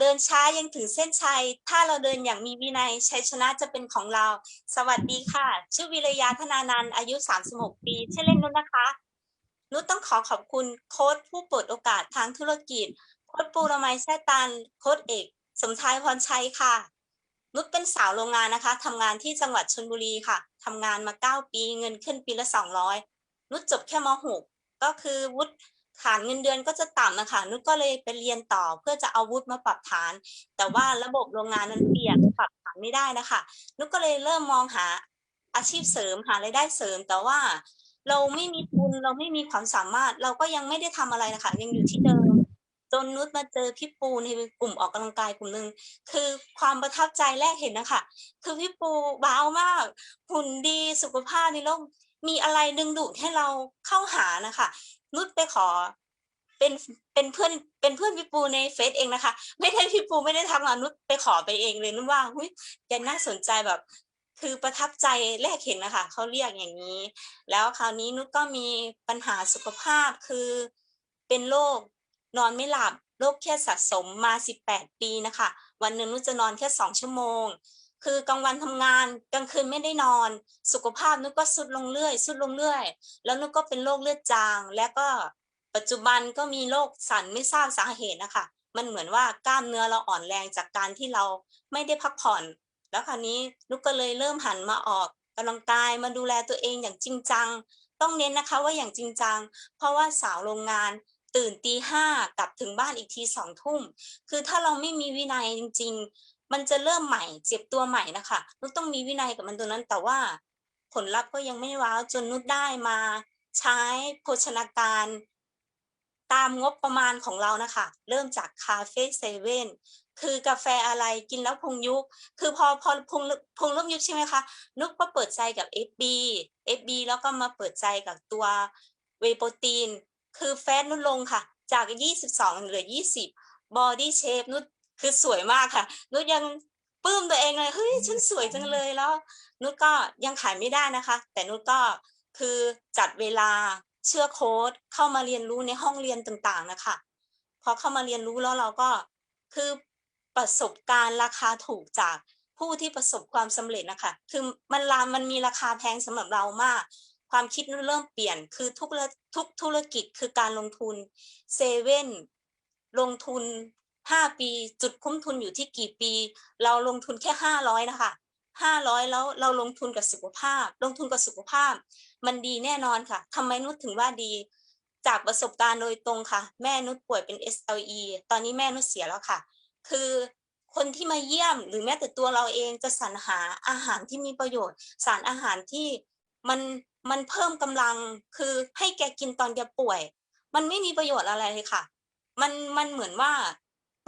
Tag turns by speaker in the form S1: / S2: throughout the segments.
S1: เดินช้ายังถึงเส้นชัย ถ้าเราเดินอย่างมีวินัยชัยชนะจะเป็นของเรา สวัสดีค่ะ ชื่อวิรยาธนานันอายุ 36 ปีชื่อเล่นนุชนะคะ นุชต้องขอขอบคุณโค้ดผู้เปิดโอกาสทางธุรกิจ โค้ดปูรมัยแซ่ตัน โค้ดเอก สมชายพรชัยค่ะ นุชเป็นสาวโรงงานนะคะทำงานที่จังหวัดชลบุรีค่ะทำงานมา 9 ปีเงินขึ้นปีละ 200 นุชจบแค่ม .6 ก็คือวุฒิ ฐานเงินเดือนก็จะต่ำนะคะนุชก็เลยไปเรียนต่อเพื่อจะเอาวุฒิมาปรับฐาน แต่ว่าระบบโรงงานมันเปลี่ยนปรับฐานไม่ได้นะคะนุชก็เลยเริ่มมองหาอาชีพเสริมหารายได้เสริม แต่ว่าเราไม่มีทุนเราไม่มีความสามารถ เราก็ยังไม่ได้ทำอะไรนะคะยังอยู่ที่เดิม จนนุชมาเจอพี่ปูในกลุ่มออกกำลังกายกลุ่มหนึ่งคือความประทับใจแรกเห็นนะคะคือพี่ปูบ้าวมากหุ่นดีสุขภาพในโลกมีอะไรดึงดูดให้เราเข้าหานะคะ นุชไปขอเป็นเป็นเพื่อนเป็นเพื่อนพี่ปูในเฟซเองนะคะ ไม่ได้พี่ปูไม่ได้ทักมานุชไปขอไปเองเลยนุชว่าหุ้ยแกน่าสนใจแบบ คือประทับใจแรกเห็นนะคะเขาเรียกอย่างนี้ แล้วคราวนี้นุชก็มีปัญหาสุขภาพคือเป็นโรค นอนไม่หลับโรคเครียดสะสมมา 18 ปีนะคะ วันหนึ่งนุชจะนอนแค่ 2 ชั่วโมง คือกลางวันทำงานกลางคืนไม่ได้นอน สุขภาพนุชก็สุดลงเรื่อยสุดลงเรื่อย แล้วนุชก็เป็นโรคเลือดจาง และก็ปัจจุบันก็มีโรคสันไม่ทราบสาเหตุนะคะ มันเหมือนว่ากล้ามเนื้อเราอ่อนแรงจากการที่เราไม่ได้พักผ่อน แล้วคราวนี้นุกก็เลยเริ่มหันมาออกกำลังกายมาดูแลตัวเองอย่างจริงจัง ต้องเน้นนะคะว่าอย่างจริงจัง เพราะว่าสาวโรงงาน ตื่นตีห้ากลับถึงบ้านอีกทีสองทุ่ม คือถ้าเราไม่มีวินัยจริง ๆ มันจะเริ่มใหม่ เจ็บตัวใหม่นะคะนุกต้องมีวินัยกับมันตัวนั้น แต่ว่าผลลัพธ์ก็ยังไม่ว้าวจนนุชได้มาใช้โภชนาการตามงบประมาณของเรานะคะ เริ่มจากคาเฟ่เซเว่นคือกาแฟอะไรกินแล้วพุงยุบคือพอพอพุงพุงเริ่มยุบใช่ไหมคะ นุกก็เปิดใจกับ FB FB แล้วก็มาเปิดใจกับตัวเวโปรตีน คือแฟตนุชลงค่ะ จาก 22เหลือ 20 บอดี้เชฟนุชคือสวยมากค่ะ นุชยังปลื้มตัวเองเลยเฮ้ยฉันสวยจังเลยแล้ว นุชก็ยังขายไม่ได้นะคะ แต่นุชก็คือจัดเวลาเชื่อโค้ดเข้ามาเรียนรู้ในห้องเรียนต่างๆนะคะพอเข้ามาเรียนรู้แล้วเราก็คือประสบการณ์ราคาถูกจากผู้ที่ประสบความสำเร็จนะคะ คือมันรามันมีราคาแพงสำหรับเรามาก ความคิดเริ่มเปลี่ยนคือทุกทุกธุรกิจคือการลงทุนเซเว่นลงทุนห้าปีจุดคุ้มทุนอยู่ที่กี่ปี เราลงทุนแค่ห้าร้อยนะคะห้าร้อยแล้วเราลงทุนกับสุขภาพ ลงทุนกับสุขภาพ มันดีแน่นอนค่ะทำไมนุชถึงว่าดี จากประสบการณ์โดยตรงค่ะ แม่นุชป่วยเป็น SLE ตอนนี้แม่นุชเสียแล้วค่ะ คือคนที่มาเยี่ยมหรือแม้แต่ตัวเราเองจะสรรหาอาหารที่มีประโยชน์ สารอาหารที่มัน มันเพิ่มกำลังคือให้แกกินตอนแกป่วย มันไม่มีประโยชน์อะไรเลยค่ะ มันมันเหมือนว่า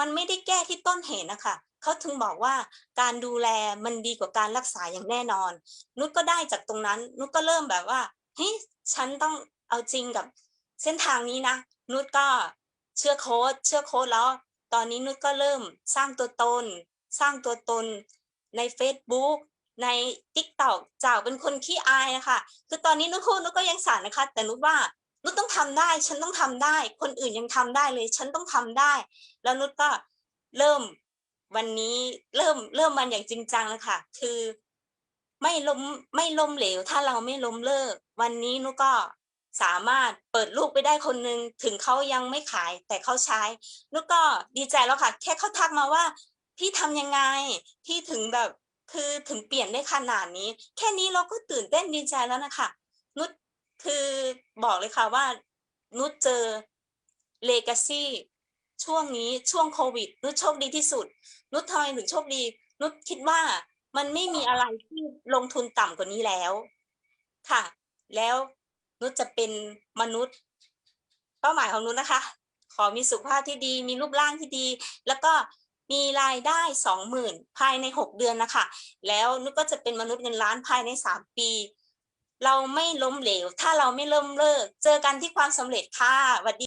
S1: มันไม่ได้แก้ที่ต้นเหตุนะคะเขาถึงบอกว่าการดูแลมันดีกว่าการรักษาอย่างแน่นอน นุชก็ได้จากตรงนั้น นุชก็เริ่มแบบว่าเฮ้ยฉันต้องเอาจริงกับเส้นทางนี้นะ นุชก็เชื่อโค้ดเชื่อโค้ดแล้ว ตอนนี้นุชก็เริ่มสร้างตัวตน สร้างตัวตนใน Facebook ใน TikTok จากเป็นคนขี้อายนะคะคือตอนนี้นุชพูดนุชก็ยังสานนะคะ แต่นุชว่านุชต้องทำได้ ฉันต้องทำได้ คนอื่นยังทำได้เลย ฉันต้องทำได้ แล้วนุชก็เริ่มวันนี้เริ่มเริ่มมันอย่างจริงจังแล้วค่ะ คือไม่ล้มไม่ล้มเหลว ถ้าเราไม่ล้มเลิก วันนี้นุก็สามารถเปิดลูกไปได้คนนึงถึงเขายังไม่ขายแต่เขาใช้นุก็ดีใจแล้วค่ะ แค่เขาทักมาว่า พี่ทำยังไง พี่ถึงแบบ คือถึงเปลี่ยนได้ขนาดนี้ แค่นี้เราก็ตื่นเต้นดีใจแล้วนะคะนุชคือบอกเลยค่ะว่า นุชเจอเลกาซี่ช่วงนี้ช่วงโควิด นุชโชคดีที่สุด นุชทำไมถึงโชคดี นุชคิดว่ามันไม่มีอะไรที่ลงทุนต่ำกว่านี้แล้ว ค่ะ แล้วนุชจะเป็นมนุษย์ เป้าหมายของนุชนะคะ ขอมีสุขภาพที่ดี มีรูปร่างที่ดี แล้วก็ มีรายได้สองหมื่นภายในหกเดือนนะคะ แล้วนุชก็จะเป็นมนุษย์เงินล้านภายในสามปี เราไม่ล้มเหลว ถ้าเราไม่เริ่มเลิก เจอกันที่ความสำเร็จค่ะสวัสดี